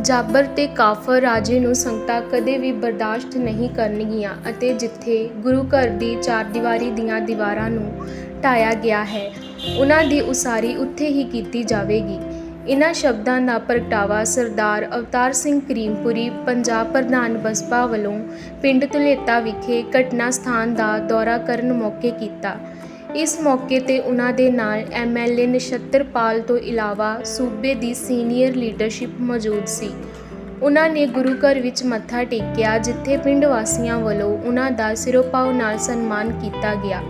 ਜਾਬਰ ਤੇ ਕਾਫਰ ਰਾਜੇ ਨੂੰ ਸੰਗਤਾਂ ਕਦੇ ਵੀ ਬਰਦਾਸ਼ਤ ਨਹੀਂ ਕਰਨਗੀਆਂ ਅਤੇ ਜਿੱਥੇ ਗੁਰੂ ਘਰ ਦੀ ਚਾਰਦੀਵਾਰੀ ਦੀਆਂ ਦੀਵਾਰਾਂ ਨੂੰ ਢਾਇਆ ਗਿਆ ਹੈ, ਉਹਨਾਂ ਦੀ ਉਸਾਰੀ ਉੱਥੇ ਹੀ ਕੀਤੀ ਜਾਵੇਗੀ। ਇਨ੍ਹਾਂ ਸ਼ਬਦਾਂ ਦਾ ਪ੍ਰਗਟਾਵਾ ਸਰਦਾਰ ਅਵਤਾਰ ਸਿੰਘ ਕਰੀਮਪੁਰੀ, ਪੰਜਾਬ ਪ੍ਰਧਾਨ ਬਸਪਾ ਵੱਲੋਂ ਪਿੰਡ ਧੁਲੇਤਾ ਵਿਖੇ ਘਟਨਾ ਸਥਾਨ ਦਾ ਦੌਰਾ ਕਰਨ ਮੌਕੇ ਕੀਤਾ। ਇਸ ਮੌਕੇ ਤੇ ਉਹਨਾਂ ਦੇ ਨਾਲ ਐਮਐਲਏ ਨਛੱਤਰਪਾਲ ਤੋਂ ਇਲਾਵਾ ਸੂਬੇ ਦੀ ਸੀਨੀਅਰ ਲੀਡਰਸ਼ਿਪ ਮੌਜੂਦ ਸੀ। ਉਹਨਾਂ ਨੇ ਗੁਰੂ ਘਰ ਵਿੱਚ ਮੱਥਾ ਟੇਕਿਆ, ਜਿੱਥੇ ਪਿੰਡ ਵਾਸੀਆਂ ਵੱਲੋਂ ਉਹਨਾਂ ਦਾ ਸਿਰੋਪਾਓ ਨਾਲ ਸਨਮਾਨ ਕੀਤਾ ਗਿਆ।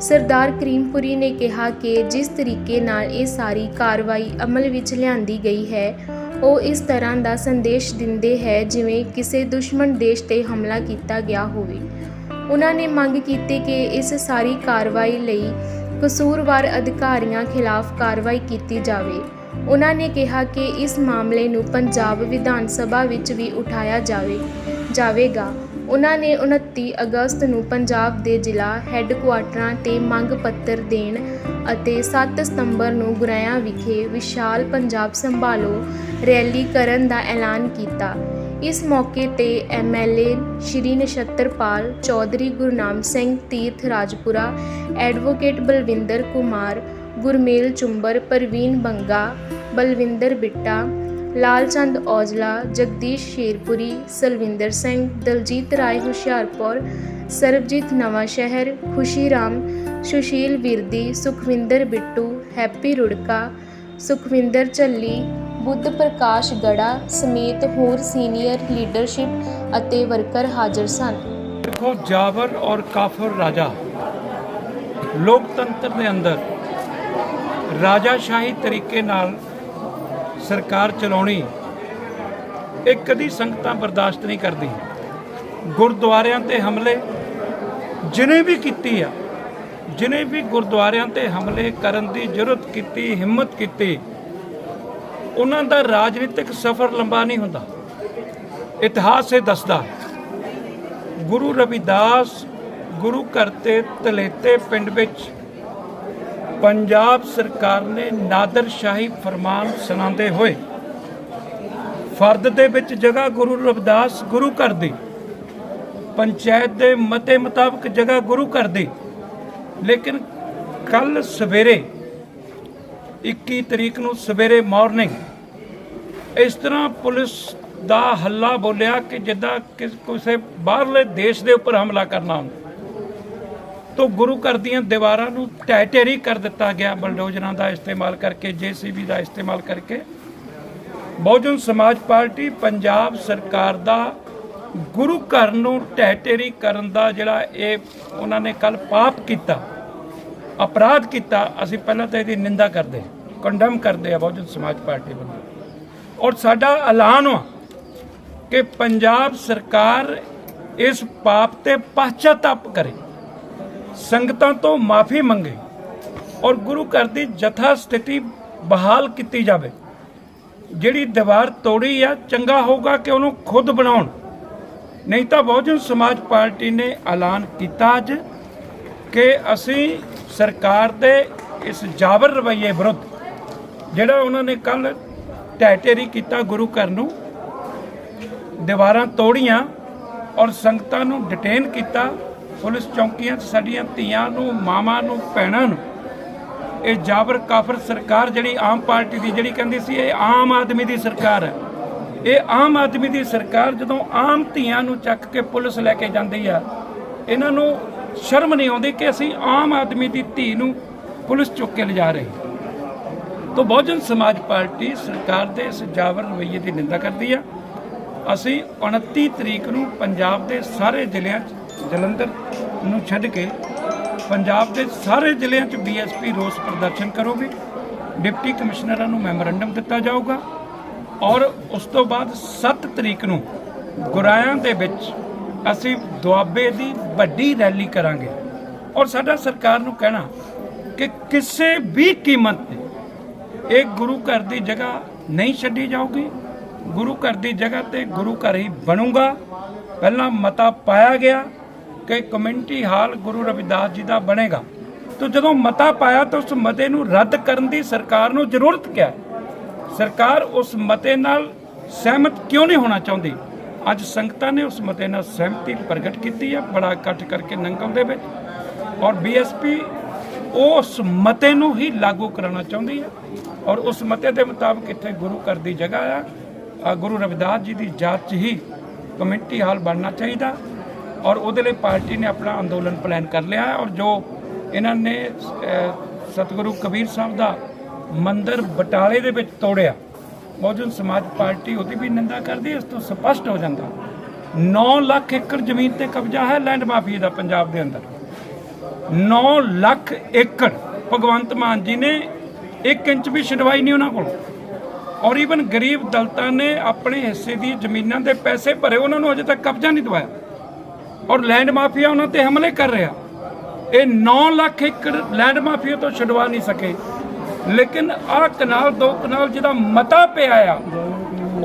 ਸਰਦਾਰ ਕਰੀਮਪੁਰੀ ਨੇ ਕਿਹਾ ਕਿ ਜਿਸ ਤਰੀਕੇ ਨਾਲ ਇਹ ਸਾਰੀ ਕਾਰਵਾਈ ਅਮਲ ਵਿੱਚ ਲਿਆਂਦੀ ਗਈ ਹੈ, ਉਹ ਇਸ ਤਰ੍ਹਾਂ ਦਾ ਸੰਦੇਸ਼ ਦਿੰਦੇ ਹੈ ਜਿਵੇਂ ਕਿਸੇ ਦੁਸ਼ਮਣ ਦੇਸ਼ ਤੇ ਹਮਲਾ ਕੀਤਾ ਗਿਆ ਹੋਵੇ। ਉਹਨਾਂ ਨੇ ਮੰਗ ਕੀਤੀ ਕਿ ਇਸ ਸਾਰੀ ਕਾਰਵਾਈ ਲਈ ਕਸੂਰਵਾਰ ਅਧਿਕਾਰੀਆਂ ਖਿਲਾਫ ਕਾਰਵਾਈ ਕੀਤੀ ਜਾਵੇ। ਉਹਨਾਂ ਨੇ ਕਿਹਾ ਕਿ ਇਸ ਮਾਮਲੇ ਨੂੰ ਪੰਜਾਬ ਵਿਧਾਨ ਸਭਾ ਵਿੱਚ ਵੀ ਉਠਾਇਆ ਜਾਵੇ, ਜਾਵੇਗਾ। ਉਹਨਾਂ ਨੇ 29 ਅਗਸਤ ਨੂੰ ਪੰਜਾਬ ਦੇ ਜ਼ਿਲ੍ਹਾ ਹੈੱਡਕੁਆਟਰਾਂ ਤੇ ਮੰਗ ਪੱਤਰ ਦੇਣ ਅਤੇ 7 ਸਤੰਬਰ ਨੂੰ ਗੁਰਾਇਆ ਵਿਖੇ ਵਿਸ਼ਾਲ ਪੰਜਾਬ ਸੰਭਾਲੋ ਰੈਲੀ ਕਰਨ ਦਾ ਐਲਾਨ ਕੀਤਾ। ਇਸ ਮੌਕੇ ਤੇ ਐਮਐਲਏ ਸ਼੍ਰੀ ਨਛੱਤਰਪਾਲ ਚੌਧਰੀ ਗੁਰਨਾਮ ਸਿੰਘ ਤੀਰਥ ਰਾਜਪੁਰਾ ਐਡਵੋਕੇਟ ਬਲਵਿੰਦਰ ਕੁਮਾਰ, ਗੁਰਮੇਲ ਚੁੰਬਰ, ਪ੍ਰਵੀਨ ਬੰਗਾ, ਬਲਵਿੰਦਰ ਬਿੱਟਾ, ਲਾਲਚੰਦ ਔਜਲਾ, ਜਗਦੀਸ਼ ਸ਼ੇਰਪੁਰੀ, ਸਲਵਿੰਦਰ ਸਿੰਘ, ਦਲਜੀਤ ਰਾਏ ਹੁਸ਼ਿਆਰਪੁਰ, ਸਰਬਜੀਤ ਨਵਾਂ ਸ਼ਹਿਰ ਖੁਸ਼ੀ ਰਾਮ ਸੁਸ਼ੀਲ ਵਿਰਦੀ, ਸੁਖਵਿੰਦਰ ਬਿੱਟੂ, ਹੈਪੀ ਰੁੜਕਾ, ਸੁਖਵਿੰਦਰ ਝੱਲੀ ਬੁੱਧ ਪ੍ਰਕਾਸ਼ ਗੜਾ ਸਮੇਤ ਹੋਰ ਸੀਨੀਅਰ ਲੀਡਰਸ਼ਿਪ ਅਤੇ ਵਰਕਰ ਹਾਜ਼ਰ ਸਨ। ਦੇਖੋ, ਜਾਬਰ ਔਰ ਕਾਫਰ ਰਾਜਾ, ਲੋਕਤੰਤਰ ਦੇ ਅੰਦਰ ਰਾਜਾਸ਼ਾਹੀ ਤਰੀਕੇ ਨਾਲ ਸਰਕਾਰ ਚਲਾਉਣੀ ਇਹ ਕਦੀ ਸੰਗਤਾਂ ਬਰਦਾਸ਼ਤ ਨਹੀਂ ਕਰਦੀ। ਗੁਰਦੁਆਰਿਆਂ ਤੇ ਹਮਲੇ ਜਿਨੇ ਵੀ ਕੀਤੀ ਆ, ਜਿਨੇ ਵੀ ਗੁਰਦੁਆਰਿਆਂ ਤੇ ਹਮਲੇ ਕਰਨ ਦੀ ਜ਼ਰੂਰਤ ਕੀਤੀ, ਹਿੰਮਤ ਕੀਤੀ ਉਹਨਾਂ ਦਾ ਰਾਜਨੀਤਿਕ ਸਫ਼ਰ ਲੰਬਾ ਨਹੀਂ ਹੁੰਦਾ। ਇਤਿਹਾਸ ਇਹ ਦੱਸਦਾ, ਗੁਰੂ ਰਵਿਦਾਸ ਗੁਰੂ ਘਰ ਤੇ ਤਲੇਤੇ ਪਿੰਡ ਵਿੱਚ ਪੰਜਾਬ ਸਰਕਾਰ ਨੇ ਨਾਦਰ ਸ਼ਾਹੀ ਫਰਮਾਨ ਸੁਣਾਉਂਦੇ ਹੋਏ ਫਰਦ ਦੇ ਵਿੱਚ ਜਗ੍ਹਾ ਗੁਰੂ ਰਵਿਦਾਸ ਗੁਰੂ ਘਰ ਦੀ, ਪੰਚਾਇਤ ਦੇ ਮਤੇ ਮੁਤਾਬਕ ਜਗ੍ਹਾ ਗੁਰੂ ਘਰ ਦੀ। ਲੇਕਿਨ ਕੱਲ ਸਵੇਰੇ 21 ਤਰੀਕ ਨੂੰ ਸਵੇਰੇ ਮਾਰਨਿੰਗ ਇਸ ਤਰ੍ਹਾਂ ਪੁਲਿਸ ਦਾ ਹੱਲਾ ਬੋਲਿਆ ਕਿ ਜਿੱਦਾਂ ਕਿਸੇ ਬਾਹਰਲੇ ਦੇਸ਼ ਦੇ ਉੱਪਰ ਹਮਲਾ ਕਰਨਾ ਹੁੰਦਾ। ਤੋ ਗੁਰੂ ਘਰ ਦੀਆਂ ਦੀਵਾਰਾਂ ਨੂੰ ਢਹਿ ਢੇਰੀ ਕਰ ਦਿੱਤਾ ਗਿਆ ਬਲਡੋਜ਼ਰਾਂ ਦਾ ਇਸਤੇਮਾਲ ਕਰਕੇ, ਜੀਸੀਬੀ ਦਾ ਇਸਤੇਮਾਲ ਕਰਕੇ। ਬਹੁਜਨ ਸਮਾਜ ਪਾਰਟੀ ਪੰਜਾਬ ਸਰਕਾਰ ਦਾ ਗੁਰੂ ਘਰ ਨੂੰ ਢਹਿ ਢੇਰੀ ਕਰਨ ਦਾ ਜਿਹੜਾ ਇਹ ਉਹਨਾਂ ਨੇ ਕੱਲ ਪਾਪ ਕੀਤਾ। ਅਪਰਾਧ ਕੀਤਾ, ਅਸੀਂ ਪਹਿਲਾਂ ਤਾਂ ਇਹਦੀ ਨਿੰਦਾ ਕਰਦੇ ਕੰਡਮ ਕਰਦੇ ਆ ਬਹੁਜਨ ਸਮਾਜ ਪਾਰਟੀ ਵੱਲੋਂ। ਔਰ ਸਾਡਾ ਐਲਾਨ ਵਾ ਕਿ ਪੰਜਾਬ ਸਰਕਾਰ ਇਸ ਪਾਪ ਤੇ ਪਛਤਾਪ ਕਰੇ। ਸੰਗਤਾਂ ਤੋਂ ਮਾਫੀ ਮੰਗੇ ਔਰ ਗੁਰੂ ਘਰ ਦੀ ਜਥਾ ਸਥਿਤੀ ਬਹਾਲ ਕੀਤੀ ਜਾਵੇ। ਜਿਹੜੀ ਦੀਵਾਰ ਤੋੜੀ ਆ, ਚੰਗਾ ਹੋਊਗਾ ਕਿ ਉਹਨੂੰ ਖੁਦ ਬਣਾਉਣ। ਨਹੀਂ ਤਾਂ ਬਹੁਜਨ ਸਮਾਜ ਪਾਰਟੀ ਨੇ ਐਲਾਨ ਕੀਤਾ ਅੱਜ ਕਿ ਅਸੀਂ ਸਰਕਾਰ ਦੇ ਇਸ ਜਾਬਰ ਰਵੱਈਏ ਵਿਰੁੱਧ ਜਿਹੜਾ ਉਹਨਾਂ ਨੇ ਕੱਲ ਢਹਿ ਕੀਤਾ ਗੁਰੂ ਘਰ ਨੂੰ, ਦੀਵਾਰਾਂ ਤੋੜੀਆਂ ਔਰ ਸੰਗਤਾਂ ਨੂੰ ਡਿਟੇਨ ਕੀਤਾ, ਪੁਲਿਸ ਚੌਕੀਆਂ 'ਚ ਸਾਡੀਆਂ ਧੀਆਂ ਨੂੰ, ਮਾਵਾਂ ਨੂੰ, ਭੈਣਾਂ ਨੂੰ। ਇਹ ਜਾਬਰ ਕਾਫਰ ਸਰਕਾਰ ਜਿਹੜੀ ਆਮ ਪਾਰਟੀ ਦੀ ਜਿਹੜੀ ਕਹਿੰਦੀ ਸੀ, ਇਹ ਆਮ ਆਦਮੀ ਦੀ ਸਰਕਾਰ ਹੈ। ਇਹ ਆਮ ਆਦਮੀ ਦੀ ਸਰਕਾਰ ਜਦੋਂ ਆਮ ਧੀਆਂ ਨੂੰ ਚੱਕ ਕੇ ਪੁਲਿਸ ਲੈ ਕੇ ਜਾਂਦੀ ਆ, ਇਹਨਾਂ ਨੂੰ ਸ਼ਰਮ ਨਹੀਂ ਆਉਂਦੀ ਕਿ ਅਸੀਂ ਆਮ ਆਦਮੀ ਦੀ ਧੀ ਨੂੰ ਪੁਲਿਸ ਚੁੱਕ ਕੇ ਲਿਜਾ ਰਹੇ ਤੋਂ ਬਹੁਜਨ ਸਮਾਜ ਪਾਰਟੀ ਸਰਕਾਰ ਦੇ ਇਸ ਜਾਬਰ ਰਵੱਈਏ ਦੀ ਨਿੰਦਾ ਕਰਦੀ ਆ। ਅਸੀਂ 29 ਤਰੀਕ ਨੂੰ ਪੰਜਾਬ ਦੇ ਸਾਰੇ ਜ਼ਿਲ੍ਹਿਆਂ 'ਚ ਜਲੰਧਰ ਨੂੰ ਛੱਡ ਕੇ ਪੰਜਾਬ ਦੇ ਸਾਰੇ ਜ਼ਿਲ੍ਹਿਆਂ 'ਚ ਬੀਐਸਪੀ ਰੋਸ ਪ੍ਰਦਰਸ਼ਨ ਕਰੋਗੇ। ਡਿਪਟੀ ਕਮਿਸ਼ਨਰਾਂ ਨੂੰ ਮੈਮੋਰੰਡਮ ਦਿੱਤਾ ਜਾਊਗਾ। ਔਰ ਉਸ ਤੋਂ ਬਾਅਦ 7 ਤਰੀਕ ਨੂੰ ਗੁਰਾਇਆਂ ਦੇ ਵਿੱਚ ਅਸੀਂ ਦੁਆਬੇ ਦੀ ਵੱਡੀ ਰੈਲੀ ਕਰਾਂਗੇ। ਔਰ ਸਾਡਾ ਸਰਕਾਰ ਨੂੰ ਕਹਿਣਾ ਕਿ ਕਿਸੇ ਵੀ ਕੀਮਤ ਤੇ ਇਹ ਗੁਰੂ ਘਰ ਦੀ ਜਗ੍ਹਾ ਨਹੀਂ ਛੱਡੀ ਜਾਊਗੀ। ਗੁਰੂ ਘਰ ਦੀ ਜਗ੍ਹਾ ਤੇ ਗੁਰੂ ਘਰ ਹੀ ਬਣੂਗਾ। ਪਹਿਲਾਂ ਮਤਾ ਪਾਇਆ ਗਿਆ ਕਿ ਕਮਿਊਨਿਟੀ ਹਾਲ ਗੁਰੂ ਰਵਿਦਾਸ ਜੀ ਦਾ ਬਣੇਗਾ। ਤੋ ਜਦੋਂ ਮਤਾ ਪਾਇਆ ਤਾਂ ਉਸ ਮਤੇ ਨੂੰ ਰੱਦ ਕਰਨ ਦੀ ਸਰਕਾਰ ਨੂੰ ਜ਼ਰੂਰਤ ਕਿਆ ਸਰਕਾਰ ਉਸ ਮਤੇ ਨਾਲ ਸਹਿਮਤ ਕਿਉਂ ਨਹੀਂ ਹੋਣਾ ਚਾਹੁੰਦੀ? ਅੱਜ ਸੰਗਤਾਂ ਨੇ ਉਸ ਮਤੇ ਨਾਲ ਸਹਿਮਤੀ ਪ੍ਰਗਟ ਕੀਤੀ ਹੈ, ਬੜਾ ਇਕੱਠ ਕਰਕੇ ਨੰਗਲ ਦੇ ਵਿੱਚ। ਔਰ ਬੀਐਸਪੀ ਉਸ ਮਤੇ ਨੂੰ ਹੀ ਲਾਗੂ ਕਰਾਉਣਾ ਚਾਹੁੰਦੀ ਹੈ। ਔਰ ਉਸ ਮਤੇ ਦੇ ਮੁਤਾਬਕ ਇੱਥੇ ਗੁਰੂ ਘਰ ਦੀ ਜਗ੍ਹਾ ਆ। ਗੁਰੂ ਰਵਿਦਾਸ ਜੀ ਦੀ ਯਾਦ 'ਚ ਹੀ ਕਮਿਊਨਿਟੀ ਹਾਲ ਬਣਨਾ ਚਾਹੀਦਾ। ਔਰ ਉਹਦੇ ਲਈ ਪਾਰਟੀ ਨੇ ਆਪਣਾ ਅੰਦੋਲਨ ਪਲਾਨ ਕਰ ਲਿਆ ਹੈ। ਔਰ ਜੋ ਇਹਨਾਂ ਨੇ ਸਤਿਗੁਰੂ ਕਬੀਰ ਸਾਹਿਬ ਦਾ ਮੰਦਿਰ ਬਟਾਲੇ ਦੇ ਵਿੱਚ ਤੋੜਿਆ ਬਹੁਜਨ ਸਮਾਜ ਪਾਰਟੀ ਉਹਦੀ ਵੀ ਨਿੰਦਾ ਕਰਦੀ ਇਸ ਤੋਂ ਸਪਸ਼ਟ ਹੋ ਜਾਂਦਾ। 9 ਲੱਖ ਏਕੜ ਜ਼ਮੀਨ ਤੇ ਕਬਜ਼ਾ ਹੈ ਲੈਂਡ ਮਾਫੀਆ ਦਾ ਪੰਜਾਬ ਦੇ ਅੰਦਰ। 9 ਲੱਖ ਏਕੜ, ਭਗਵੰਤ ਮਾਨ ਜੀ ਨੇ 1 ਇੰਚ ਵੀ ਛਡਵਾਈ ਨਹੀਂ ਉਹਨਾਂ ਕੋਲ। ਔਰ ਈਵਨ ਗਰੀਬ ਦਲਤਾਂ ਨੇ ਆਪਣੇ ਹਿੱਸੇ ਦੀ ਜ਼ਮੀਨਾਂ ਦੇ ਪੈਸੇ ਭਰੇ, ਉਹਨਾਂ ਨੂੰ ਅਜੇ ਤੱਕ ਕਬਜ਼ਾ ਨਹੀਂ ਦਵਾਇਆ। ਔਰ ਲੈਂਡ ਮਾਫੀਆ ਉਹਨਾਂ ਤੇ ਹਮਲੇ ਕਰ ਰਿਹਾ। ਇਹ 9 ਲੱਖ ਏਕੜ ਲੈਂਡ ਮਾਫੀਆ ਤੋਂ ਛਡਵਾ ਨਹੀਂ ਸਕੇ। ਲੇਕਿਨ ਆਹ ਕਨਾਲ ਦੋ ਕਨਾਲ ਜਿਹਦਾ ਮਤਾ ਪਿਆ ਆ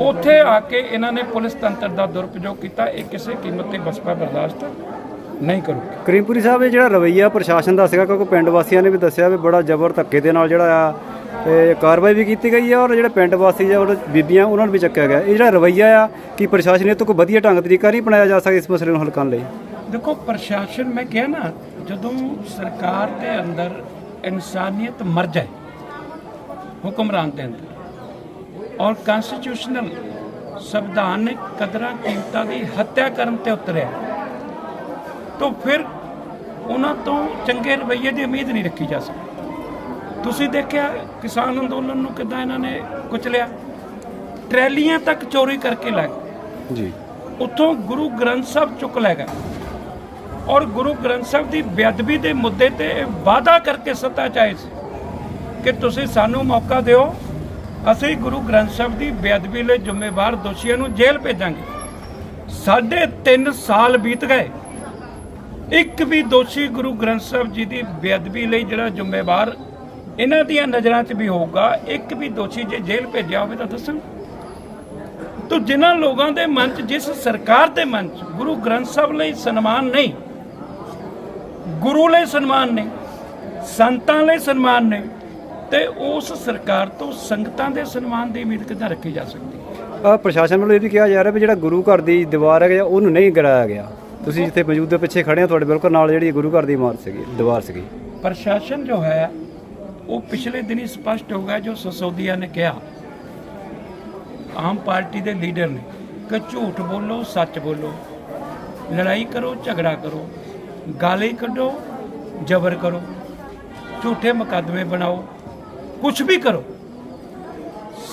ਉੱਥੇ ਆ ਕੇ ਇਹਨਾਂ ਨੇ ਪੁਲਿਸ ਤੰਤਰ ਦਾ ਦੁਰਉਪਯੋਗ ਕੀਤਾ। ਇਹ ਕਿਸੇ ਕੀਮਤ ਤੇ ਬਸਪਾ ਬਰਦਾਸ਼ਤ ਨਹੀਂ ਕਰੂਗੀ। ਕਰੀਮਪੁਰੀ ਸਾਹਿਬ ਇਹ ਜਿਹੜਾ ਰਵਈਆ ਪ੍ਰਸ਼ਾਸਨ ਦਾ ਸੀਗਾ ਕਿਉਂਕਿ ਪਿੰਡ ਵਾਸੀਆਂ ਨੇ ਵੀ ਦੱਸਿਆ ਵੀ ਬੜਾ ਜ਼ਬਰ ਧੱਕੇ ਦੇ ਨਾਲ ਜਿਹੜਾ ਆ ਇਹ ਕਾਰਵਾਈ ਵੀ ਕੀਤੀ ਗਈ ਹੈ ਔਰ ਜਿਹੜੇ ਪਿੰਡ ਵਾਸੀ ਜਾਂ ਉਹ ਬੀਬੀਆਂ ਉਹਨਾਂ ਨੂੰ ਵੀ ਚੱਕਿਆ ਗਿਆ। ਇਹ ਜਿਹੜਾ ਰਵਈਆ ਆ ਕਿ ਪ੍ਰਸ਼ਾਸਨ ਇਹ ਤੋਂ ਕੋਈ ਵਧੀਆ ਢੰਗ ਤਰੀਕਾ ਨਹੀਂ ਬਣਾਇਆ ਜਾ ਸਕਦਾ ਇਸ ਮਸਲੇ ਨੂੰ ਹੱਲ ਕਰਨ ਲਈ? ਦੇਖੋ ਪ੍ਰਸ਼ਾਸਨ ਮੈਂ ਕਿਹਾ ਨਾ ਜਦੋਂ ਸਰਕਾਰ ਦੇ ਅੰਦਰ ਇਨਸਾਨੀਅਤ ਮਰ ਜਾਏ ਹੁਕਮਰਾਨ ਦੇ ਅੰਦਰ। ਔਰ ਕਨਸਟੀਟਿਊਸ਼ਨਲ ਸੰਵਿਧਾਨਿਕ ਕਦਰਾਂ ਕੀਮਤਾਂ ਦੀ ਹੱਤਿਆ ਕਰਨ ਤੇ ਉਤਰਿਆ। ਤਾਂ ਫਿਰ ਉਹਨਾਂ ਤੋਂ ਚੰਗੇ ਰਵੱਈਏ ਦੀ ਉਮੀਦ ਨਹੀਂ ਰੱਖੀ ਜਾ ਸਕਦੀ। ਤੁਸੀਂ ਦੇਖਿਆ ਕਿਸਾਨ ਅੰਦੋਲਨ ਨੂੰ ਕਿੱਦਾਂ ਇਹਨਾਂ ਨੇ ਕੁਚਲਿਆ? ਟਰੈਲੀਆਂ ਤੱਕ ਚੋਰੀ ਕਰਕੇ ਲੈ ਗਏ। ਜੀ। ਉੱਥੋਂ ਗੁਰੂ ਗ੍ਰੰਥ ਸਾਹਿਬ ਚੁੱਕ ਲੈ ਗਏ। ਔਰ ਗੁਰੂ ਗ੍ਰੰਥ ਸਾਹਿਬ ਦੀ ਬੇਅਦਬੀ ਦੇ ਮੁੱਦੇ ਤੇ ਵਾਅਦਾ ਕਰਕੇ ਸੱਤਾ ਚਾਹੇ ਸੀ। ਕਿ ਤੁਸੀਂ ਸਾਨੂੰ ਮੌਕਾ ਦਿਓ, ਅਸੀਂ ਗੁਰੂ ਗ੍ਰੰਥ ਸਾਹਿਬ ਦੀ ਬੇਅਦਬੀ ਲਈ ਜ਼ਿੰਮੇਵਾਰ ਦੋਸ਼ੀਆਂ ਨੂੰ ਜੇਲ੍ਹ ਭੇਜਾਂਗੇ। ਸਾਢੇ 3 ਸਾਲ ਬੀਤ ਗਏ। ਇੱਕ ਵੀ ਦੋਸ਼ੀ ਗੁਰੂ ਗ੍ਰੰਥ ਸਾਹਿਬ ਜੀ ਦੀ ਬੇਅਦਬੀ ਲਈ ਜਿਹੜਾ ਜ਼ਿੰਮੇਵਾਰ ਇਹਨਾਂ ਦੀਆਂ ਨਜ਼ਰਾਂ 'ਚ ਵੀ ਹੋਊਗਾ, ਇੱਕ ਵੀ ਦੋਸ਼ੀ ਜੇ ਜੇਲ੍ਹ ਭੇਜਿਆ ਹੋਵੇ ਤਾਂ ਦੱਸਣ। ਤੋ ਜਿਨ੍ਹਾਂ ਲੋਕਾਂ ਦੇ ਮਨ 'ਚ, ਜਿਸ ਸਰਕਾਰ ਦੇ ਮਨ 'ਚ ਗੁਰੂ ਗ੍ਰੰਥ ਸਾਹਿਬ ਲਈ ਸਨਮਾਨ ਨਹੀਂ, ਗੁਰੂ ਲਈ ਸਨਮਾਨ ਨਹੀਂ, ਸੰਤਾਂ ਲਈ ਸਨਮਾਨ ਨਹੀਂ ਤੇ ਉਸ ਸਰਕਾਰ ਤੋਂ ਸੰਗਤਾਂ ਦੇ ਸਨਮਾਨ ਦੀ ਉਮੀਦ ਕਿੱਦਾਂ ਰੱਖੀ ਜਾ ਸਕਦੀ? ਹੈ ਆ ਪ੍ਰਸ਼ਾਸਨ ਵੱਲੋਂ ਇਹ ਵੀ ਕਿਹਾ ਜਾ ਰਿਹਾ ਵੀ ਜਿਹੜਾ ਗੁਰੂ ਘਰ ਦੀ ਦੀਵਾਰ ਹੈਗਾ ਉਹਨੂੰ ਨਹੀਂ ਗਿਰਾਇਆ ਗਿਆ। ਤੁਸੀਂ ਜਿੱਥੇ ਮੌਜੂਦ ਦੇ ਪਿੱਛੇ ਖੜੇ ਆ ਤੁਹਾਡੇ ਬਿਲਕੁਲ ਨਾਲ ਜਿਹੜੀ ਗੁਰੂ ਘਰ ਦੀ ਇਮਾਰਤ ਸੀਗੀ ਦੀਵਾਰ ਸੀਗੀ। ਪ੍ਰਸ਼ਾਸਨ ਜੋ ਹੈ ਉਹ ਪਿਛਲੇ ਦਿਨੀ ਸਪਸ਼ਟ ਹੋ ਗਿਆ ਜੋ ਸਸੋਦੀਆ ਨੇ ਕਿਹਾ। ਆਮ ਪਾਰਟੀ ਦੇ ਲੀਡਰ ਨੇ ਕਿ ਝੂਠ ਬੋਲੋ ਸੱਚ ਬੋਲੋ ਲੜਾਈ ਕਰੋ ਝਗੜਾ ਕਰੋ ਗਾਲੀ ਕੱਢੋ ਜ਼ਬਰ ਕਰੋ ਝੂਠੇ ਮੁਕੱਦਮੇ ਬਣਾਓ ਕੁਝ ਵੀ ਕਰੋ।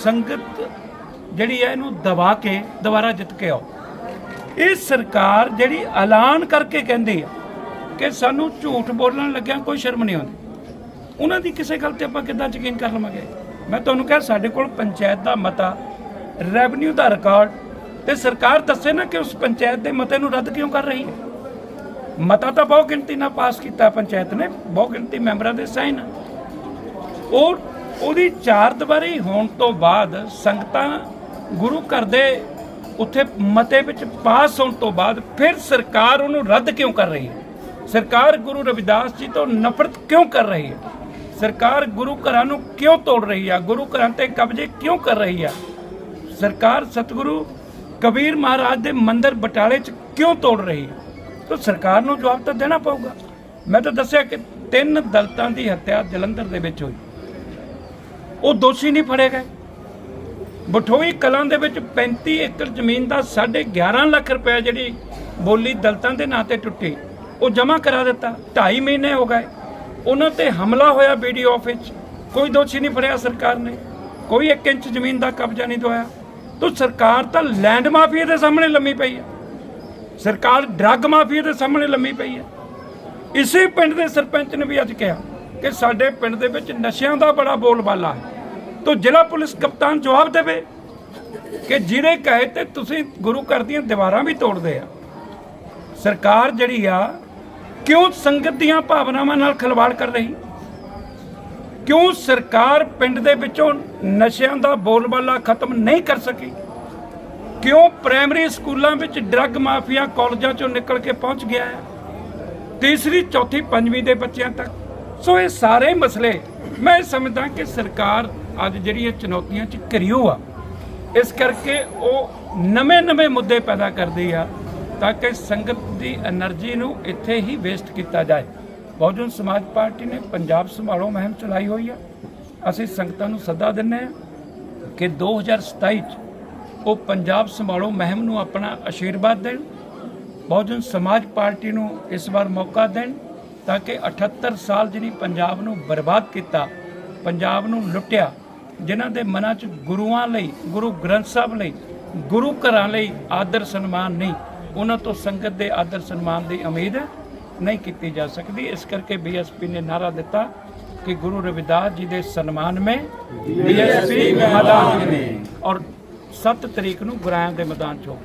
ਸੰਗਤ ਜਿਹੜੀ ਹੈ ਇਹਨੂੰ ਦਬਾ ਕੇ ਦੁਬਾਰਾ ਜਿੱਤ ਕੇ ਆਓ। ਇਹ ਸਰਕਾਰ ਜਿਹੜੀ ਐਲਾਨ ਕਰਕੇ ਕਹਿੰਦੀ ਆ ਕਿ ਸਾਨੂੰ ਝੂਠ ਬੋਲਣ ਲੱਗਿਆ ਕੋਈ ਸ਼ਰਮ ਨਹੀਂ ਆਉਂਦੀ। ਉਹਨਾਂ ਦੀ ਕਿਸੇ ਗੱਲ ਤੇ ਆਪਾਂ ਕਿੱਦਾਂ ਯਕੀਨ ਕਰ ਲਵਾਂਗੇ? ਮੈਂ ਤੁਹਾਨੂੰ ਕਿਹਾ, ਸਾਡੇ ਕੋਲ ਪੰਚਾਇਤ ਦਾ ਮਤਾ ਰੈਵਨਿਊ ਦਾ ਰਿਕਾਰਡ ਤੇ ਸਰਕਾਰ ਦੱਸੇ ਨਾ ਕਿ ਉਸ ਪੰਚਾਇਤ ਦੇ ਮਤੇ ਨੂੰ ਰੱਦ ਕਿਉਂ ਕਰ ਰਹੀ ਹੈ? ਮਤਾ ਤਾਂ ਬਹੁ ਗਿਣਤੀ ਨਾਲ ਪਾਸ ਕੀਤਾ ਪੰਚਾਇਤ ਨੇ ਬਹੁ ਗਿਣਤੀ ਮੈਂਬਰਾਂ ਦੇ ਸਾਈਨ। ਉਹ ਉਹਦੀ ਚਾਰ ਦੀਵਾਰੀ ਹੋਣ ਤੋਂ ਬਾਅਦ ਸੰਗਤਾਂ ਗੁਰੂ ਘਰ ਦੇ ਉੱਥੇ ਮਤੇ ਵਿੱਚ ਪਾਸ ਹੋਣ ਤੋਂ ਬਾਅਦ ਫਿਰ ਸਰਕਾਰ ਉਹਨੂੰ ਰੱਦ ਕਿਉਂ ਕਰ ਰਹੀ ਹੈ? ਸਰਕਾਰ ਗੁਰੂ ਰਵਿਦਾਸ ਜੀ ਤੋਂ ਨਫ਼ਰਤ ਕਿਉਂ ਕਰ ਰਹੀ ਹੈ? ਸਰਕਾਰ ਗੁਰੂ ਘਰਾਂ ਨੂੰ ਕਿਉਂ ਤੋੜ ਰਹੀ ਆ ਗੁਰੂ ਘਰਾਂ ਤੇ ਕਬਜ਼ੇ ਕਿਉਂ ਕਰ ਰਹੀ ਆ ਸਰਕਾਰ ਸਤਿਗੁਰੂ ਕਬੀਰ ਮਹਾਰਾਜ ਦੇ ਮੰਦਿਰ ਬਟਾਲੇ 'ਚ ਕਿਉਂ ਤੋੜ ਰਹੀ ਹੈ? ਤਾਂ ਸਰਕਾਰ ਨੂੰ ਜਵਾਬ ਤਾਂ ਦੇਣਾ ਪਊਗਾ। ਮੈਂ ਤਾਂ ਦੱਸਿਆ ਕਿ ਤਿੰਨ ਦਲਤਾਂ ਦੀ ਹੱਤਿਆ ਜਲੰਧਰ ਦੇ ਵਿੱਚ ਹੋਈ। ਉਹ ਦੋਸ਼ੀ ਨਹੀਂ ਫੜੇ ਗਏ। ਬਠੋਈ ਕਲਾਂ ਦੇ ਵਿੱਚ 35 ਏਕੜ ਜ਼ਮੀਨ ਦਾ 11.5 ਲੱਖ ਰੁਪਏ ਜਿਹੜੀ ਬੋਲੀ ਦਲਤਾਂ ਦੇ ਨਾਂ ਤੇ ਟੁੱਟੀ, ਉਹ ਜਮ੍ਹਾਂ ਕਰਾ ਦਿੱਤਾ। 2.5 ਮਹੀਨੇ ਹੋ ਗਏ। ਉਹਨਾਂ ਤੇ ਹਮਲਾ ਹੋਇਆ ਵੀਡੀਓ ਆਫਿਸ। ਕੋਈ ਦੋਸ਼ੀ ਨਹੀਂ ਫੜਿਆ ਸਰਕਾਰ ਨੇ। ਕੋਈ 1 ਇੰਚ ਜ਼ਮੀਨ ਦਾ ਕਬਜ਼ਾ ਨਹੀਂ ਦਵਾਇਆ। ਤਾਂ ਸਰਕਾਰ ਤਾਂ ਲੈਂਡ ਮਾਫੀਆ ਦੇ ਸਾਹਮਣੇ ਲੰਮੀ ਪਈ ਹੈ। ਸਰਕਾਰ ਡਰੱਗ ਮਾਫੀਆ ਦੇ ਸਾਹਮਣੇ ਲੰਮੀ ਪਈ ਹੈ। ਇਸੇ ਪਿੰਡ ਦੇ ਸਰਪੰਚ ਨੇ ਵੀ ਅੱਜ ਕਿਹਾ ਕਿ ਸਾਡੇ ਪਿੰਡ ਦੇ ਵਿੱਚ ਨਸ਼ਿਆਂ ਦਾ ਬੜਾ ਬੋਲਬਾਲਾ ਹੈ। ਤੋ ਜ਼ਿਲ੍ਹਾ ਪੁਲਿਸ ਕਪਤਾਨ ਜਵਾਬ ਦੇਵੇ ਕਿ ਜਿਹੜੇ ਕਹੇ ਤੇ ਤੁਸੀਂ ਗੁਰੂ ਘਰ ਦੀਆਂ ਦੀਵਾਰਾਂ ਵੀ ਤੋੜਦੇ ਆ। ਸਰਕਾਰ ਜਿਹੜੀ ਆ, ਕਿਉਂ ਸੰਗਤ ਦੀਆਂ ਭਾਵਨਾਵਾਂ ਨਾਲ ਖਿਲਵਾੜ ਕਰ ਰਹੀ? ਕਿਉਂ ਸਰਕਾਰ ਪਿੰਡ ਦੇ ਵਿੱਚੋਂ ਨਸ਼ਿਆਂ ਦਾ ਬੋਲਬਾਲਾ ਖਤਮ ਨਹੀਂ ਕਰ ਸਕੀ? ਕਿਉਂ ਪ੍ਰਾਇਮਰੀ ਸਕੂਲਾਂ ਵਿੱਚ ਡਰੱਗ ਮਾਫੀਆ ਕਾਲਜਾਂ ਚੋਂ ਨਿਕਲ ਕੇ ਪਹੁੰਚ ਗਿਆ ਹੈ? ਤੀਸਰੀ, ਚੌਥੀ, ਪੰਜਵੀਂ ਦੇ ਬੱਚਿਆਂ ਤੱਕ। ਸੋ ਇਹ ਸਾਰੇ ਮਸਲੇ ਮੈਂ ਸਮਝਦਾ ਕਿ ਸਰਕਾਰ ਅੱਜ ਜਿਹੜੀ ਇਹ ਚੁਣੌਤੀਆਂ 'ਚ ਘਿਰਿਓ ਆ। ਇਸ ਕਰਕੇ ਉਹ ਨਵੇਂ-ਨਵੇਂ ਮੁੱਦੇ ਪੈਦਾ ਕਰਦੀ ਆ ਤਾਂ ਕਿ ਸੰਗਤ ਦੀ એનર્ਜੀ ਨੂੰ ਇੱਥੇ ਹੀ ਵੇਸਟ ਕੀਤਾ ਜਾਏ। ਬਹੁਜਨ ਸਮਾਜ ਪਾਰਟੀ ਨੇ ਪੰਜਾਬ ਸੰਭਾਲੋ ਮਹਿੰਮ ਚਲਾਈ ਹੋਈ ਆ। ਅਸੀਂ ਸੰਗਤਾਂ ਨੂੰ ਸੱਦਾ ਦਿੰਨੇ ਆ ਕਿ 2027 ਚ ਉਹ ਪੰਜਾਬ ਸੰਭਾਲੋ ਮਹਿੰਮ ਨੂੰ ਆਪਣਾ ਅਸ਼ੀਰਵਾਦ ਦੇਣ। ਬਹੁਜਨ ਸਮਾਜ ਪਾਰਟੀ ਨੂੰ ਇਸ ਵਾਰ ਮੌਕਾ ਦੇਣ ਤਾਂ ਕਿ 78 ਸਾਲ ਜਿਹੜੀ ਪੰਜਾਬ ਨੂੰ ਬਰਬਾਦ ਕੀਤਾ, ਪੰਜਾਬ ਨੂੰ ਲੁੱਟਿਆ ਜਿਨ੍ਹਾਂ ਦੇ ਮਨਾਂ 'ਚ ਗੁਰੂਆਂ ਲਈ ਗੁਰੂ ਗ੍ਰੰਥ ਸਾਹਿਬ ਲਈ ਗੁਰੂ ਘਰਾਂ ਲਈ ਆਦਰ ਸਨਮਾਨ ਨਹੀਂ ਉਹਨਾਂ ਤੋਂ ਸੰਗਤ ਦੇ ਆਦਰ ਸਨਮਾਨ ਦੀ ਉਮੀਦ ਨਹੀਂ ਕੀਤੀ ਜਾ ਸਕਦੀ। ਇਸ ਕਰਕੇ ਬੀਐਸਪੀ ਨੇ ਨਾਰਾ ਦਿੱਤਾ ਕਿ ਗੁਰੂ ਰਵਿਦਾਸ ਜੀ ਦੇ ਸਨਮਾਨ में ਬੀਐਸਪੀ ਮੈਦਾਨ में ਔਰ 7 ਤਰੀਕ ਨੂੰ ਗੁਰਾਇਆਂ ਦੇ ਮੈਦਾਨ 'ਚ ਹੋਊ